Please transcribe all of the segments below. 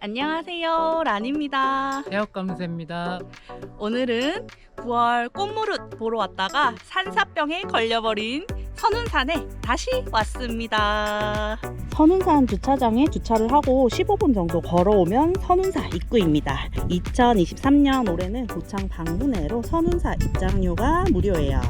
안녕하세요. 란입니다. 해역감새입니다. 오늘은 9월 꽃무릇 보러 왔다가 산사병에 걸려버린 선운산에 다시 왔습니다. 선운산 주차장에 주차를 하고 15분 정도 걸어오면 선운사 입구입니다. 2023년 올해는 도창 방문회로 선운사 입장료가 무료예요.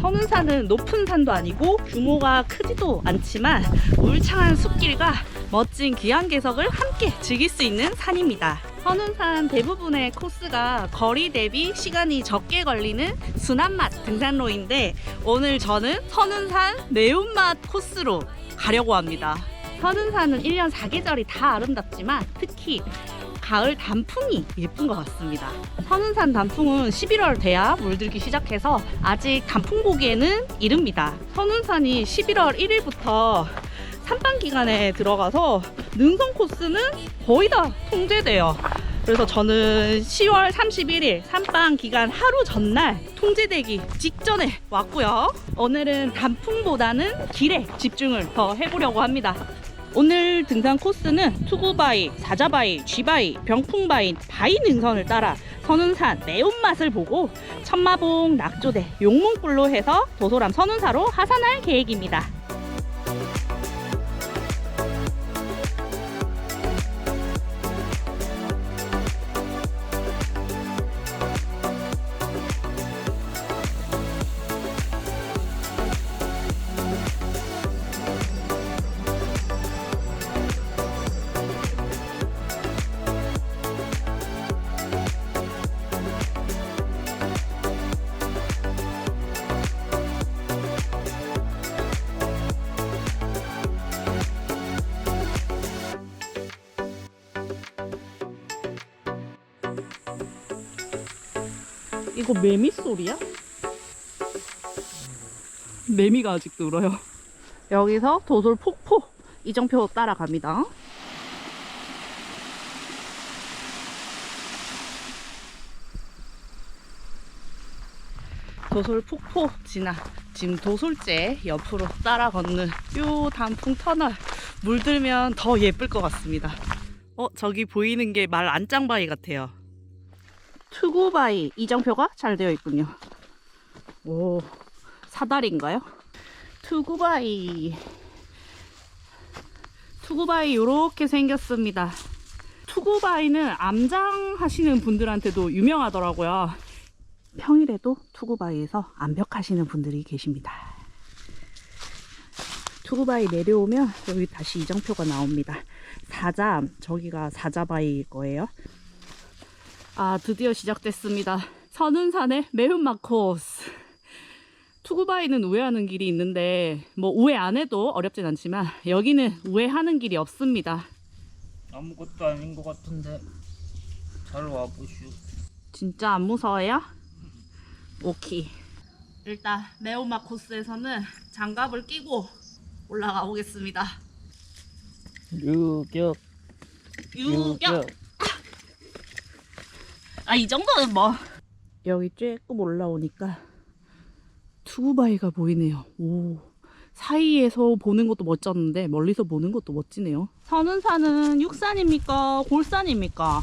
선운산은 높은 산도 아니고 규모가 크지도 않지만 울창한 숲길과 멋진 귀환개석을 함께 즐길 수 있는 산입니다. 선운산 대부분의 코스가 거리 대비 시간이 적게 걸리는 순한맛 등산로인데 오늘 저는 선운산 매운맛 코스로 가려고 합니다. 선운산은 1년 4계절이 다 아름답지만 특히 가을 단풍이 예쁜 것 같습니다. 선운산 단풍은 11월 돼야 물들기 시작해서 아직 단풍 보기에는 이릅니다. 선운산이 11월 1일부터 산방 기간에 들어가서 능선 코스는 거의 다 통제돼요. 그래서 저는 10월 31일 산방 기간 하루 전날 통제되기 직전에 왔고요. 오늘은 단풍보다는 길에 집중을 더 해보려고 합니다. 오늘 등산 코스는 투구바위, 사자바위, 쥐바위, 병풍바위, 바위 능선을 따라 선운산 매운맛을 보고 천마봉, 낙조대, 용문굴로 해서 도소람 선운사로 하산할 계획입니다. 이거 매미 소리야? 매미가 아직도 울어요. 여기서 도솔 폭포 이정표 따라갑니다. 도솔 폭포 지나 지금 도솔제 옆으로 따라 걷는 요 단풍 터널 물들면 더 예쁠 것 같습니다. 어 저기 보이는 게 말 안짱바위 같아요. 투구바이 이정표가 잘 되어 있군요. 오, 사다리인가요? 투구바이. 투구바이 요렇게 생겼습니다. 투구바이는 암장 하시는 분들한테도 유명하더라고요. 평일에도 투구바이에서 암벽 하시는 분들이 계십니다. 투구바이 내려오면 여기 다시 이정표가 나옵니다. 사자, 저기가 사자바이일 거예요. 아 드디어 시작됐습니다. 선운산의 매운맛 코스. 투구바이는 우회하는 길이 있는데 뭐 우회 안 해도 어렵진 않지만 여기는 우회하는 길이 없습니다. 아무것도 아닌 것 같은데 잘 와보슈. 진짜 안 무서워요? 오케이. 일단 매운맛 코스에서는 장갑을 끼고 올라가 보겠습니다. 유격. 유격. 아 이 정도는 뭐. 여기 조금 올라오니까 투구바위가 보이네요. 오 사이에서 보는 것도 멋졌는데 멀리서 보는 것도 멋지네요. 선운산은 육산입니까? 골산입니까?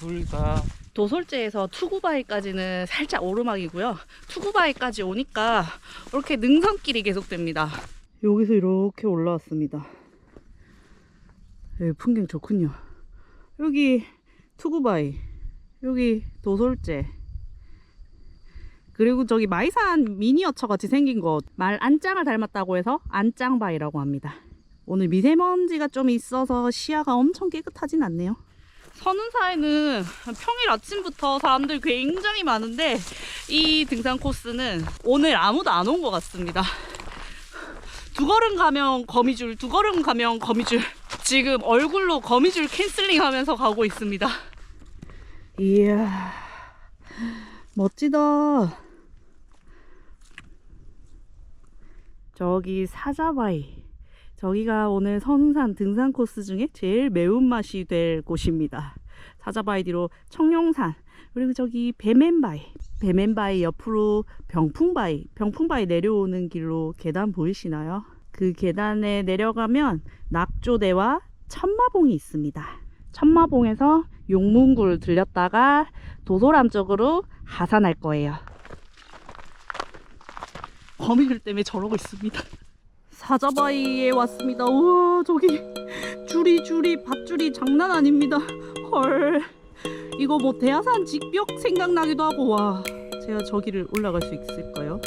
둘 다. 도솔제에서 투구바위까지는 살짝 오르막이고요. 투구바위까지 오니까 이렇게 능선길이 계속됩니다. 여기서 이렇게 올라왔습니다. 여기 풍경 좋군요. 여기 투구바위 여기 도솔제. 그리고 저기 마이산 미니어처 같이 생긴 거말 안짱을 닮았다고 해서 안짱바위라고 합니다. 오늘 미세먼지가 좀 있어서 시야가 엄청 깨끗하진 않네요. 선운사에는 평일 아침부터 사람들 굉장히 많은데 이 등산 코스는 오늘 아무도 안 온 것 같습니다. 두 걸음 가면 거미줄 두 걸음 가면 거미줄. 지금 얼굴로 거미줄 캔슬링 하면서 가고 있습니다 이야 멋지다. 저기 사자바위. 저기가 오늘 선산 등산 코스 중에 제일 매운맛이 될 곳입니다. 사자바위 뒤로 청룡산 그리고 저기 배맨바위. 배맨바위 옆으로 병풍바위. 병풍바위 내려오는 길로 계단 보이시나요? 그 계단에 내려가면 낙조대와 천마봉이 있습니다 천마봉에서 용문굴 들렸다가 도소람 쪽으로 하산할 거예요. 거미줄 때문에 저러고 있습니다. 사자바위에 왔습니다. 우와 저기 줄이 줄이 밧줄이 장난 아닙니다. 헐 이거 뭐 대하산 직벽 생각나기도 하고 와 제가 저기를 올라갈 수 있을까요?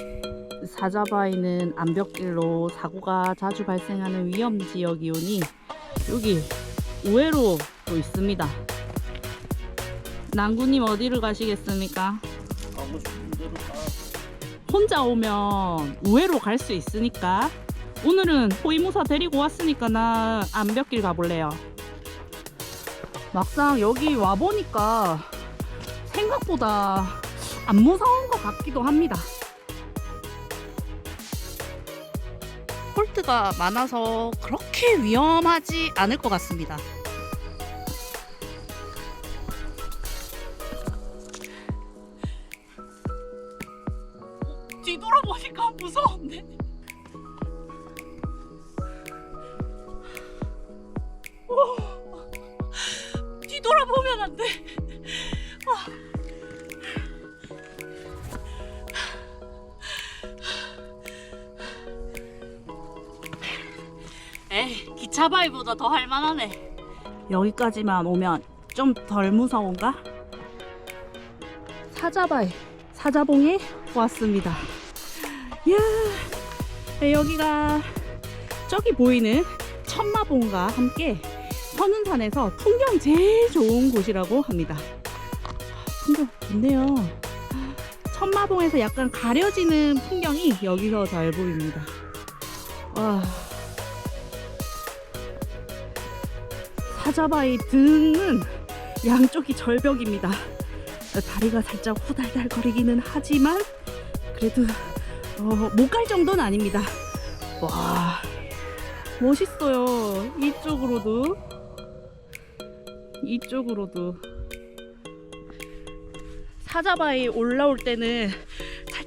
사자바위는 암벽길로 사고가 자주 발생하는 위험 지역이오니 여기 우회로 또 있습니다. 남구님 어디를 가시겠습니까? 가고 싶은 대로 가. 혼자 오면 우회로 갈 수 있으니까 오늘은 호위무사 데리고 왔으니까 나 암벽길 가볼래요. 막상 여기 와보니까 생각보다 안 무서운 것 같기도 합니다. 많아서 그렇게 위험하지 않을 것 같습니다. 기차바위보다 더 할만하네. 여기까지만 오면 좀 덜 무서운가? 사자바위, 사자봉에 왔습니다. 이야, 네, 여기가 저기 보이는 천마봉과 함께 선운산에서 풍경 제일 좋은 곳이라고 합니다. 풍경 좋네요. 천마봉에서 약간 가려지는 풍경이 여기서 잘 보입니다. 와. 사자바위 등은 양쪽이 절벽입니다. 다리가 살짝 후달달 거리기는 하지만 그래도 어, 못갈 정도는 아닙니다. 와, 멋있어요. 이쪽으로도, 이쪽으로도. 사자바위 올라올 때는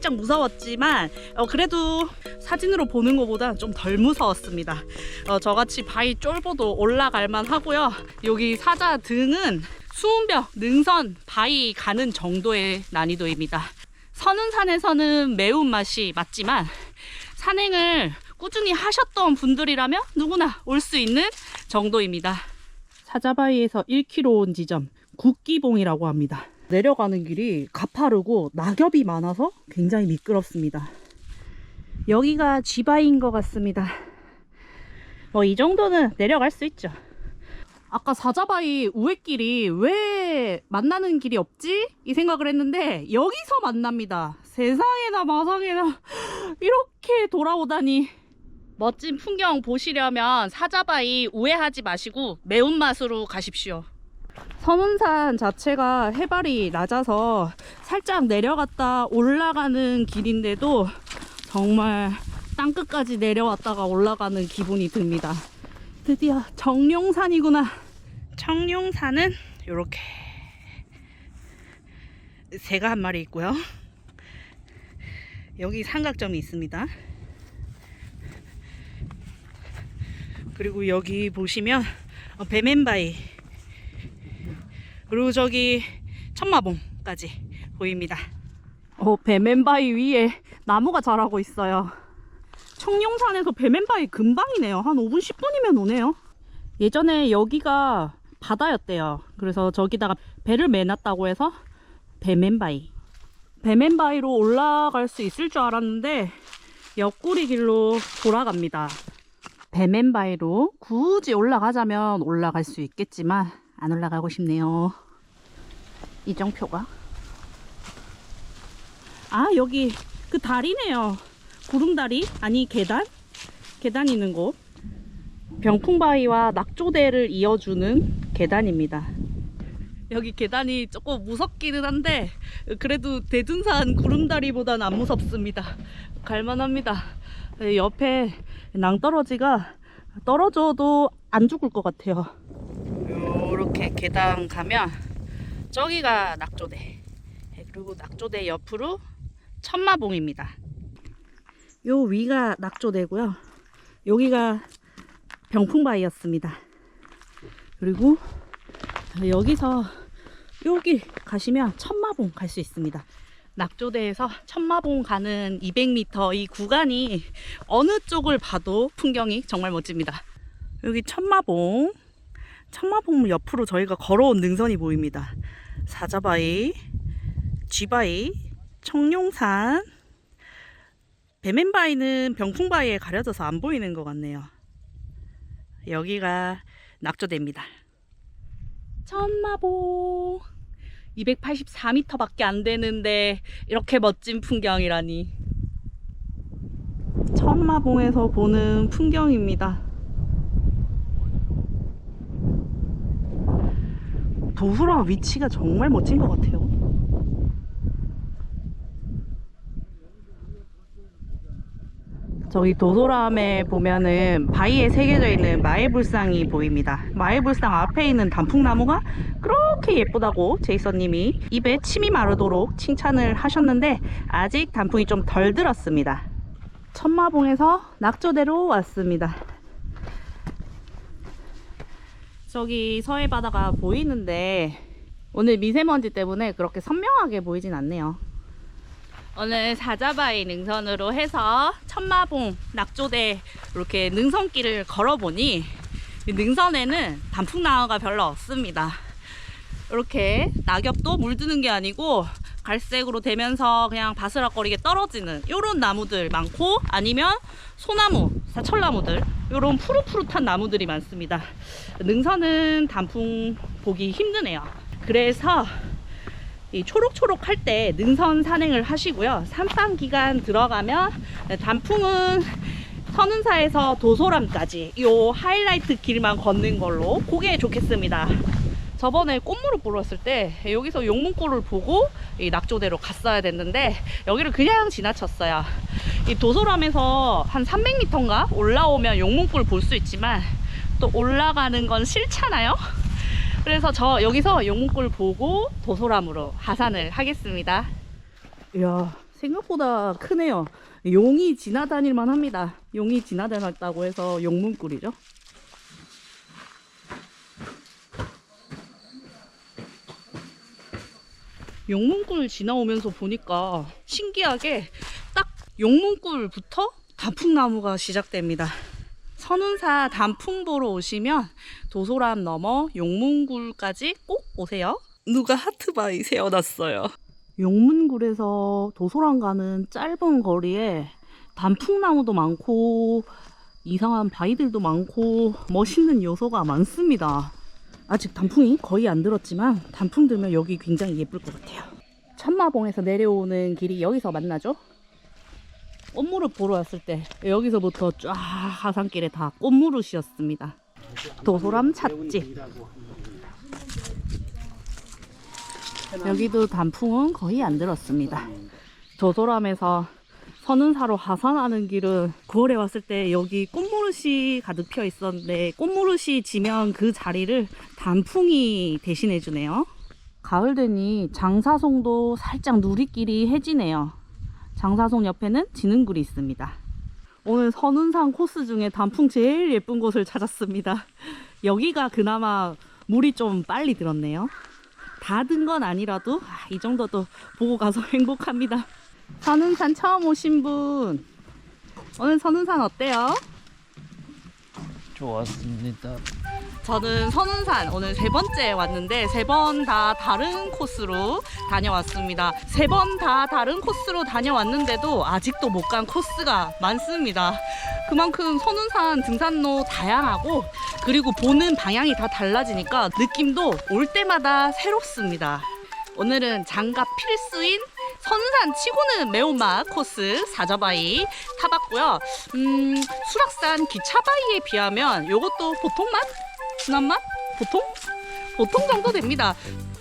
살짝 무서웠지만, 어, 그래도 사진으로 보는 것보다 좀 덜 무서웠습니다. 어, 저같이 바위 쫄보도 올라갈만 하고요. 여기 사자 등은 수은벽, 능선, 바위 가는 정도의 난이도입니다. 선운산에서는 매운맛이 맞지만 산행을 꾸준히 하셨던 분들이라면 누구나 올 수 있는 정도입니다. 사자바위에서 1km 온 지점 국기봉이라고 합니다. 내려가는 길이 가파르고 낙엽이 많아서 굉장히 미끄럽습니다. 여기가 쥐바위인 것 같습니다. 뭐 이 정도는 내려갈 수 있죠. 아까 사자바위 우회길이 왜 만나는 길이 없지? 이 생각을 했는데 여기서 만납니다. 세상에나 마상에나 이렇게 돌아오다니. 멋진 풍경 보시려면 사자바위 우회하지 마시고 매운맛으로 가십시오. 선운산 자체가 해발이 낮아서 살짝 내려갔다 올라가는 길인데도 정말 땅끝까지 내려왔다가 올라가는 기분이 듭니다. 드디어 정룡산이구나. 청룡산은 이렇게 새가 한 마리 있고요. 여기 삼각점이 있습니다. 그리고 여기 보시면 어, 베맨바위 그리고 저기 천마봉까지 보입니다. 어, 베맨바위 위에 나무가 자라고 있어요. 청룡산에서 베맨바위 금방이네요. 한 5분 10분이면 오네요. 예전에 여기가 바다였대요. 그래서 저기다가 배를 매놨다고 해서 배맨바위. 배맨바위로 올라갈 수 있을 줄 알았는데 옆구리 길로 돌아갑니다. 배맨바위로 굳이 올라가자면 올라갈 수 있겠지만 안 올라가고 싶네요. 이정표가. 아 여기 그 다리네요. 구름다리 아니 계단? 계단 있는 곳. 병풍바위와 낙조대를 이어주는 계단입니다. 여기 계단이 조금 무섭기는 한데 그래도 대둔산 구름다리보단 안 무섭습니다. 갈만합니다. 옆에 낭떠러지가 떨어져도 안 죽을 것 같아요. 이렇게 계단 가면 저기가 낙조대 그리고 낙조대 옆으로 천마봉입니다. 요 위가 낙조대고요. 여기가 병풍바위였습니다. 그리고 여기서 여기 가시면 천마봉 갈 수 있습니다. 낙조대에서 천마봉 가는 200m 이 구간이 어느 쪽을 봐도 풍경이 정말 멋집니다. 여기 천마봉, 천마봉 옆으로 저희가 걸어온 능선이 보입니다. 사자바위, 쥐바위, 청룡산, 배맨바위는 병풍바위에 가려져서 안 보이는 것 같네요. 여기가 낙조대입니다. 천마봉 284m밖에 안 되는데 이렇게 멋진 풍경이라니 천마봉에서 보는 풍경입니다. 도소라 위치가 정말 멋진 것 같아요. 저기 도소람에 보면은 바위에 새겨져 있는 마애불상이 보입니다. 마애불상 앞에 있는 단풍나무가 그렇게 예쁘다고 제이선님이 입에 침이 마르도록 칭찬을 하셨는데 아직 단풍이 좀 덜 들었습니다. 천마봉에서 낙조대로 왔습니다. 저기 서해 바다가 보이는데 오늘 미세먼지 때문에 그렇게 선명하게 보이진 않네요. 오늘 사자바위 능선으로 해서 천마봉 낙조대 이렇게 능선길을 걸어보니 이 능선에는 단풍나무가 별로 없습니다. 이렇게 낙엽도 물드는 게 아니고 갈색으로 되면서 그냥 바스락거리게 떨어지는 이런 나무들 많고 아니면 소나무, 사철나무들 이런 푸릇푸릇한 나무들이 많습니다. 능선은 단풍 보기 힘드네요. 그래서 이 초록초록 할 때 능선 산행을 하시고요. 산방 기간 들어가면 단풍은 선운사에서 도소람까지 이 하이라이트 길만 걷는 걸로 그게 좋겠습니다. 저번에 꽃무를 보러 왔을 때 여기서 용문골을 보고 이 낙조대로 갔어야 됐는데 여기를 그냥 지나쳤어요. 이 도소람에서 한 300m인가 올라오면 용문골 볼 수 있지만 또 올라가는 건 싫잖아요. 그래서 저 여기서 용문골 보고 도소람으로 하산을 하겠습니다. 이야 생각보다 크네요. 용이 지나다닐 만 합니다. 용이 지나다녔다고 해서 용문골이죠. 용문골 지나오면서 보니까 신기하게 딱 용문골부터 단풍나무가 시작됩니다. 선운사 단풍 보러 오시면 도소람 넘어 용문굴까지 꼭 오세요. 누가 하트바위 세워놨어요. 용문굴에서 도소람 가는 짧은 거리에 단풍나무도 많고 이상한 바위들도 많고 멋있는 요소가 많습니다. 아직 단풍이 거의 안 들었지만 단풍 들면 여기 굉장히 예쁠 것 같아요. 천마봉에서 내려오는 길이 여기서 만나죠? 꽃무릇 보러 왔을 때 여기서부터 쫙 하산길에 다 꽃무릇이었습니다. 도소람 찻집. 여기도 단풍은 거의 안 들었습니다. 도소람에서 선운사로 하산하는 길은 9월에 왔을 때 여기 꽃무릇이 가득 피어 있었는데 꽃무릇이 지면 그 자리를 단풍이 대신해 주네요. 가을 되니 장사송도 살짝 누리끼리 해지네요. 장사송 옆에는 지능굴이 있습니다. 오늘 선운산 코스 중에 단풍 제일 예쁜 곳을 찾았습니다. 여기가 그나마 물이 좀 빨리 들었네요. 다 든 건 아니라도 아, 이 정도도 보고 가서 행복합니다. 선운산 처음 오신 분 오늘 선운산 어때요? 좋았습니다. 저는 선운산 오늘 세 번째 왔는데 세 번 다 다른 코스로 다녀왔습니다. 세 번 다 다른 코스로 다녀왔는데도 아직도 못 간 코스가 많습니다. 그만큼 선운산 등산로 다양하고 그리고 보는 방향이 다 달라지니까 느낌도 올 때마다 새롭습니다. 오늘은 장갑 필수인 선운산 치고는 매운맛 코스 사자바위 타봤고요. 음, 수락산 기차바위에 비하면 이것도 보통 맛? 순한 맛? 보통? 보통 정도 됩니다.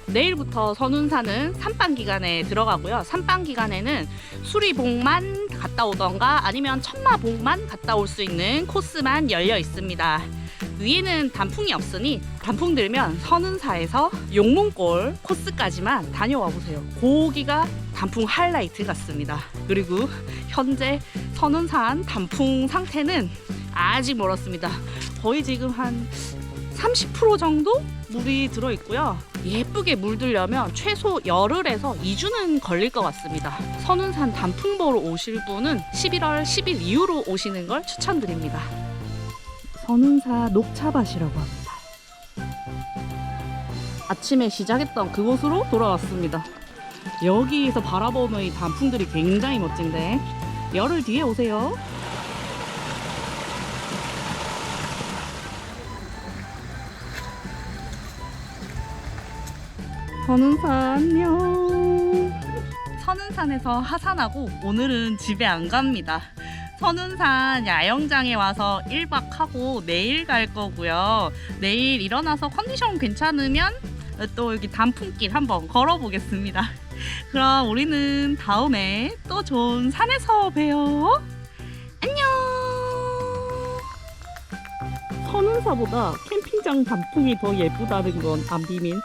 내일부터 선운산은 산방 기간에 들어가고요. 산방 기간에는 수리봉만 갔다 오던가 아니면 천마봉만 갔다 올 수 있는 코스만 열려 있습니다. 위에는 단풍이 없으니 단풍 들면 선운사에서 용문골 코스까지만 다녀와 보세요. 고기가 단풍 하이라이트 같습니다. 그리고 현재 선운산 단풍 상태는 아직 멀었습니다. 거의 지금 한 30% 정도 물이 들어 있고요. 예쁘게 물들려면 최소 열흘에서 2주는 걸릴 것 같습니다. 선운산 단풍 보러 오실 분은 11월 10일 이후로 오시는 걸 추천드립니다. 선운사 녹차밭이라고 합니다. 아침에 시작했던 그곳으로 돌아왔습니다. 여기에서 바라보는 이 단풍들이 굉장히 멋진데 열흘 뒤에 오세요. 선운산 안녕. 선운산에서 하산하고 오늘은 집에 안 갑니다. 선운산 야영장에 와서 1박 하고 내일 갈 거고요. 내일 일어나서 컨디션 괜찮으면 또 여기 단풍길 한번 걸어보겠습니다. 그럼 우리는 다음에 또 좋은 산에서 봬요. 안녕. 선운사보다 캠핑장 단풍이 더 예쁘다는 건 안 비밀.